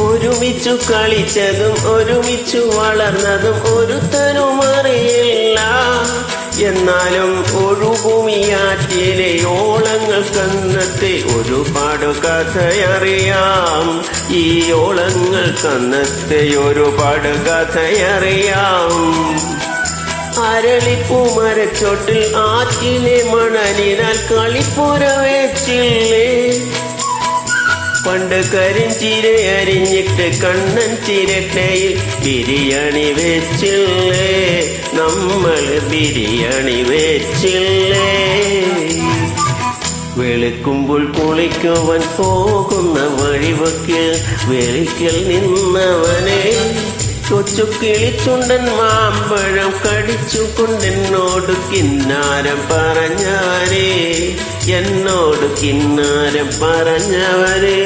ഒരുമിച്ചു കളിച്ചതും ഒരുമിച്ചു വളർന്നതും ഒരുത്തനും അറിയില്ല എന്നാലും ഒരു ഒഴുകുമിയാറ്റിലെ ഓളങ്ങൾ കന്നത്തെ ഒരുപാട് കഥയറിയാം ഈ ഓളങ്ങൾ കന്നത്തെ ഒരുപാട് കഥയറിയാം അരളിപ്പൂ മരച്ചോട്ടിൽ ആറ്റിലെ മണലിനാൽ കളിപ്പുര വെച്ചില്ലേ. പണ്ട് കരിഞ്ചിര അരിഞ്ഞിട്ട് കണ്ണൻ ചിരട്ടയിൽ ബിരിയാണി വെച്ചില്ലേ? നമ്മൾ ബിരിയാണി വെച്ചില്ലേ? വെളുക്കുമ്പോൾ പൊളിക്കുവാൻ പോകുന്ന വഴിവക്കിൽ വെളിക്കൽ നിന്നവനെ. കൊച്ചു കിളിച്ചുണ്ടൻ മാമ്പഴം കടിച്ചു കൊണ്ടെന്നോട് കിന്നാരം പറഞ്ഞവരെ എന്നോട് കിന്നാരം പറഞ്ഞവരെ.